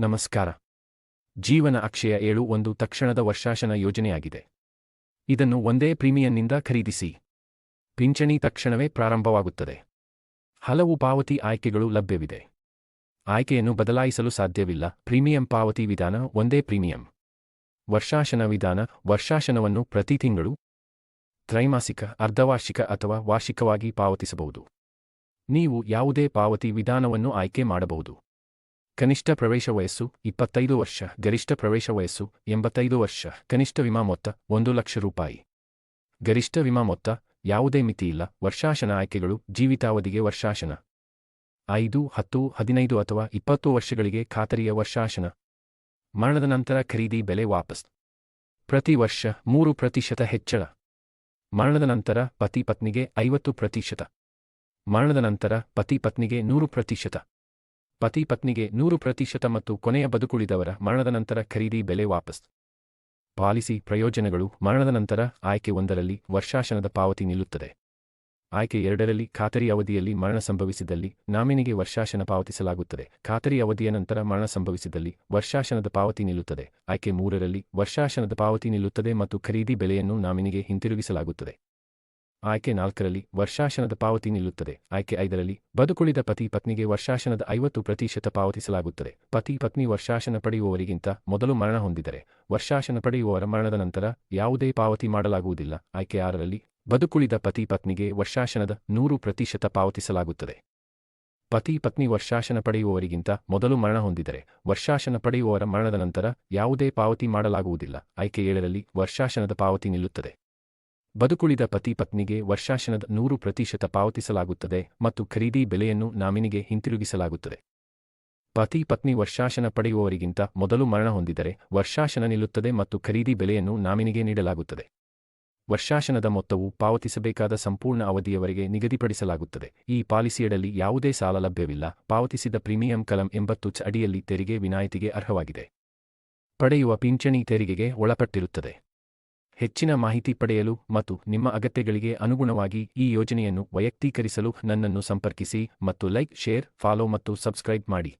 ನಮಸ್ಕಾರ. ಜೀವನ ಅಕ್ಷಯ ಏಳು ಒಂದು ತಕ್ಷಣದ ವರ್ಷಾಶನ ಯೋಜನೆಯಾಗಿದೆ. ಇದನ್ನು ಒಂದೇ ಪ್ರೀಮಿಯಂನಿಂದ ಖರೀದಿಸಿ. ಪಿಂಚಣಿ ತಕ್ಷಣವೇ ಪ್ರಾರಂಭವಾಗುತ್ತದೆ. ಹಲವು ಪಾವತಿ ಆಯ್ಕೆಗಳು ಲಭ್ಯವಿದೆ. ಆಯ್ಕೆಯನ್ನು ಬದಲಾಯಿಸಲು ಸಾಧ್ಯವಿಲ್ಲ. ಪ್ರೀಮಿಯಂ ಪಾವತಿ ವಿಧಾನ ಒಂದೇ ಪ್ರೀಮಿಯಂ. ವರ್ಷಾಶನ ವಿಧಾನ ವರ್ಷಾಶನವನ್ನು ಪ್ರತಿ ತಿಂಗಳು, ತ್ರೈಮಾಸಿಕ, ಅರ್ಧವಾರ್ಷಿಕ ಅಥವಾ ವಾರ್ಷಿಕವಾಗಿ ಪಾವತಿಸಬಹುದು. ನೀವು ಯಾವುದೇ ಪಾವತಿ ವಿಧಾನವನ್ನು ಆಯ್ಕೆ ಮಾಡಬಹುದು. ಕನಿಷ್ಠ ಪ್ರವೇಶ ವಯಸ್ಸು ಇಪ್ಪತ್ತೈದು ವರ್ಷ, ಗರಿಷ್ಠ ಪ್ರವೇಶ ವಯಸ್ಸು ಎಂಬತ್ತೈದು ವರ್ಷ, ಕನಿಷ್ಠ ವಿಮಾ ಮೊತ್ತ ಒಂದು ಲಕ್ಷ ರೂಪಾಯಿ. ಗರಿಷ್ಠ ವಿಮಾ ಮೊತ್ತ ಯಾವುದೇ ಮಿತಿಯಿಲ್ಲ ವರ್ಷಾಶನ ಆಯ್ಕೆಗಳು ಜೀವಿತಾವಧಿಗೆ ವರ್ಷಾಶನ. ಐದು, ಹತ್ತು, ಹದಿನೈದು ಅಥವಾ ಇಪ್ಪತ್ತು ವರ್ಷಗಳಿಗೆ ಖಾತರಿಯ ವರ್ಷಾಶನ. ಮರಣದ ನಂತರ ಖರೀದಿ ಬೆಲೆ ವಾಪಸ್. ಪ್ರತಿ ವರ್ಷ ಮೂರು ಪ್ರತಿಶತ ಹೆಚ್ಚಳ. ಮರಣದ ನಂತರ ಪತಿ ಪತ್ನಿಗೆ ಐವತ್ತು ಪ್ರತಿಶತ. ಮರಣದ ನಂತರ ಪತಿ ಪತ್ನಿಗೆ ನೂರು ಪ್ರತಿಶತ. ಪತಿ ಪತ್ನಿಗೆ ನೂರು ಪ್ರತಿಶತ ಮತ್ತು ಕೊನೆಯ ಬದುಕುಳಿದವರ ಮರಣದ ನಂತರ ಖರೀದಿ ಬೆಲೆ ವಾಪಸ್. ಪಾಲಿಸಿ ಪ್ರಯೋಜನಗಳು ಮರಣದ ನಂತರ ಆಯ್ಕೆ ಒಂದರಲ್ಲಿ ವರ್ಷಾಶನದ ಪಾವತಿ ನಿಲ್ಲುತ್ತದೆ. ಆಯ್ಕೆ ಎರಡರಲ್ಲಿ ಖಾತರಿ ಅವಧಿಯಲ್ಲಿ ಮರಣ ಸಂಭವಿಸಿದಲ್ಲಿ ನಾಮಿನಿಗೆ ವರ್ಷಾಶನ ಪಾವತಿಸಲಾಗುತ್ತದೆ. ಖಾತರಿ ಅವಧಿಯ ನಂತರ ಮರಣ ಸಂಭವಿಸಿದಲ್ಲಿ ವರ್ಷಾಶನದ ಪಾವತಿ ನಿಲ್ಲುತ್ತದೆ. ಆಯ್ಕೆ ಮೂರರಲ್ಲಿ ವರ್ಷಾಶನದ ಪಾವತಿ ನಿಲ್ಲುತ್ತದೆ ಮತ್ತು ಖರೀದಿ ಬೆಲೆಯನ್ನು ನಾಮಿನಿಗೆ ಹಿಂತಿರುಗಿಸಲಾಗುತ್ತದೆ. ಆಯ್ಕೆ ನಾಲ್ಕರಲ್ಲಿ ವರ್ಷಾಶನದ ಪಾವತಿ ನಿಲ್ಲುತ್ತದೆ. ಆಯ್ಕೆ ಐದರಲ್ಲಿ ಬದುಕುಳಿದ ಪತಿ ಪತ್ನಿಗೆ ವರ್ಷಾಶನದ ಐವತ್ತು ಪ್ರತಿಶತ ಪಾವತಿಸಲಾಗುತ್ತದೆ. ಪತಿ ಪತ್ನಿ ವರ್ಷಾಶನ ಪಡೆಯುವವರಿಗಿಂತ ಮೊದಲು ಮರಣ ಹೊಂದಿದರೆ ವರ್ಷಾಶನ ಪಡೆಯುವವರ ಮರಣದ ನಂತರ ಯಾವುದೇ ಪಾವತಿ ಮಾಡಲಾಗುವುದಿಲ್ಲ. ಆಯ್ಕೆ ಆರರಲ್ಲಿ ಬದುಕುಳಿದ ಪತಿ ಪತ್ನಿಗೆ ವರ್ಷಾಶನದ ನೂರು ಪ್ರತಿಶತ ಪಾವತಿಸಲಾಗುತ್ತದೆ. ಪತಿ ಪತ್ನಿ ವರ್ಷಾಶನ ಪಡೆಯುವವರಿಗಿಂತ ಮೊದಲು ಮರಣ ಹೊಂದಿದರೆ ವರ್ಷಾಶನ ಪಡೆಯುವವರ ಮರಣದ ನಂತರ ಯಾವುದೇ ಪಾವತಿ ಮಾಡಲಾಗುವುದಿಲ್ಲ. ಆಯ್ಕೆ ಏಳರಲ್ಲಿ ವರ್ಷಾಶನದ ಪಾವತಿ ನಿಲ್ಲುತ್ತದೆ. ಬದುಕುಳಿದ ಪತಿ ಪತ್ನಿಗೆ ವರ್ಷಾಶನದ ನೂರು ಪ್ರತಿಶತ ಪಾವತಿಸಲಾಗುತ್ತದೆ ಮತ್ತು ಖರೀದಿ ಬೆಲೆಯನ್ನು ನಾಮಿನಿಗೆ ಹಿಂತಿರುಗಿಸಲಾಗುತ್ತದೆ. ಪತಿ ಪತ್ನಿ ವರ್ಷಾಶನ ಪಡೆಯುವವರಿಗಿಂತ ಮೊದಲು ಮರಣ ಹೊಂದಿದರೆ ವರ್ಷಾಶನ ನಿಲ್ಲುತ್ತದೆ ಮತ್ತು ಖರೀದಿ ಬೆಲೆಯನ್ನು ನಾಮಿನಿಗೆ ನೀಡಲಾಗುತ್ತದೆ. ವರ್ಷಾಶನದ ಮೊತ್ತವು ಪಾವತಿಸಬೇಕಾದ ಸಂಪೂರ್ಣ ಅವಧಿಯವರೆಗೆ ನಿಗದಿಪಡಿಸಲಾಗುತ್ತದೆ. ಈ ಪಾಲಿಸಿಯಡಲ್ಲಿ ಯಾವುದೇ ಸಾಲ ಲಭ್ಯವಿಲ್ಲ. ಪಾವತಿಸಿದ ಪ್ರೀಮಿಯಂ ಕಲಂ ಎಂಬತ್ತು ಚ ಅಡಿಯಲ್ಲಿ ತೆರಿಗೆ ವಿನಾಯಿತಿಗೆ ಅರ್ಹವಾಗಿದೆ. ಪಡೆಯುವ ಪಿಂಚಣಿ ತೆರಿಗೆಗೆ ಒಳಪಟ್ಟಿರುತ್ತದೆ. ಹೆಚ್ಚಿನ ಮಾಹಿತಿ ಪಡೆಯಲು ಮತ್ತು ನಿಮ್ಮ ಅಗತ್ಯಗಳಿಗೆ ಅನುಗುಣವಾಗಿ ಈ ಯೋಜನೆಯನ್ನು ವೈಯಕ್ತೀಕರಿಸಲು ನನ್ನನ್ನು ಸಂಪರ್ಕಿಸಿ ಮತ್ತು ಲೈಕ್, ಶೇರ್, ಫಾಲೋ ಮತ್ತು ಸಬ್ಸ್ಕ್ರೈಬ್ ಮಾಡಿ.